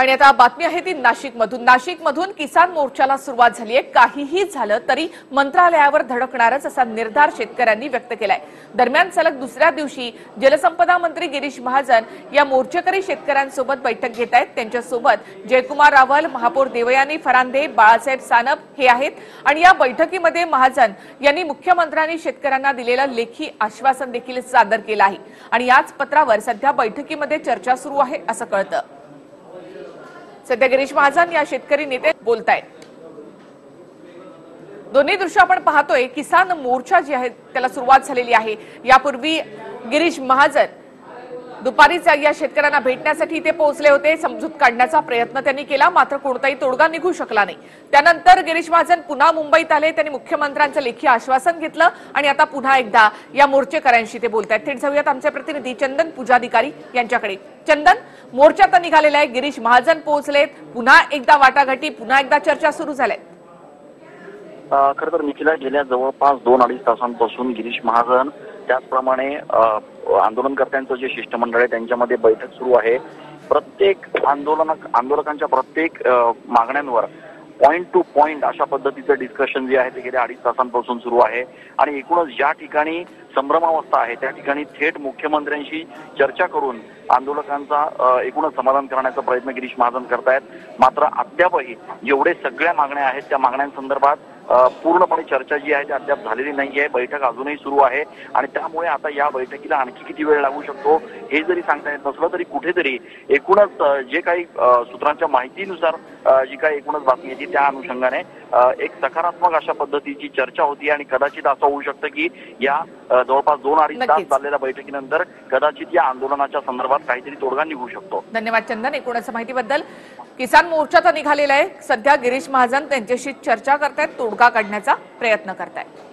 आणि आता बातमी आहे ती नाशिकमधून. नाशिकमधून किसान मोर्चाला सुरुवात झाली आहे. काहीही झालं तरी मंत्रालयावर धडकणारच असा निर्धार शेतकऱ्यांनी व्यक्त केलाय. दरम्यान सलग दुसऱ्या दिवशी जलसंपदा मंत्री गिरीश महाजन या मोर्चेकरी शेतकऱ्यांसोबत बैठक घेत आहेत. त्यांच्यासोबत जयकुमार रावल महापौर देवयानी फरांदे बाळासाहेब सानप हे आहेत. आणि या बैठकीमध्ये महाजन यांनी मुख्यमंत्र्यांनी शेतकऱ्यांना दिलेलं लेखी आश्वासन देखील सादर केलं आहे. आणि याच पत्रावर सध्या बैठकीमध्ये चर्चा सुरू आहे असं कळतं. सध्या गिरीश महाजन या शेतकरी नेते बोलतायत. दोन्ही दृश्य आपण पाहतोय किसान मोर्चा जी आहे त्याला सुरुवात झालेली आहे. यापूर्वी गिरीश महाजन दुपारीच या शेतकऱ्यांना भेटण्यासाठी ते पोहोचले होते. समजूत काढण्याचा प्रयत्न त्यांनी केला. मात्र कोणताही तोडगा निघू शकला नाही. त्यानंतर गिरीश महाजन पुन्हा मुंबईत आले. त्यांनी मुख्यमंत्र्यांचं लेखी आश्वासन घेतलं. आणि आता पुन्हा एकदा या मोर्चेकऱ्यांशी ते बोलत आहेत थेट जाऊयात आमचे प्रतिनिधी चंदन पूजाधिकारी यांच्याकडे. चंदन मोर्चा तर निघालेला आहे. गिरीश महाजन पोहोचलेत. पुन्हा एकदा वाटाघाटी पुन्हा एकदा चर्चा सुरू झाल्या खरं तर निखिला गेल्या जवळपास दोन अडीच तासांपासून गिरीश महाजन त्याचप्रमाणे आंदोलनकर्त्यांचं जे शिष्टमंडळ आहे त्यांच्यामध्ये बैठक सुरू आहे. प्रत्येक आंदोलन आंदोलकांच्या प्रत्येक मागण्यांवर पॉईंट टू पॉईंट अशा पद्धतीचं डिस्कशन जे आहे ते गेल्या अडीच तासांपासून सुरू आहे. आणि एकूणच ज्या ठिकाणी संभ्रमावस्था आहे. त्या ठिकाणी थेट मुख्यमंत्र्यांशी चर्चा करून आंदोलकांचा एकूणच समाधान करण्याचा प्रयत्न गिरीश महाजन करतायत. मात्र अद्यापही जेवढे सगळ्या मागण्या आहेत त्या मागण्यांसंदर्भात पूर्णपणे चर्चा जी आहे ती अद्याप झालेली नाही आहे. बैठक अजूनही सुरू आहे आणि त्यामुळे आता या बैठकीला आणखी किती वेळ लागू शकतो हे जरी सांगता येत नसलं तरी कुठेतरी एकूणच जे काही सूत्रांच्या माहितीनुसार जी काही एकूणच बातमी येते त्या अनुषंगाने एक सकारात्मक अशा पद्धतीची चर्चा होती आणि कदाचित असं होऊ शकतं की या जवळपास दोन अडीच तास. चाललेल्या बैठकीनंतर कदाचित या आंदोलनाच्या संदर्भात काहीतरी तोडगा निघू शकतो. धन्यवाद चंदन. एकूणच माहितीबद्दल किसान मोर्चा तर निघालेला आहे. सध्या गिरीश महाजन त्यांच्याशी चर्चा करतायत तोडगा काढण्याचा प्रयत्न करतायत.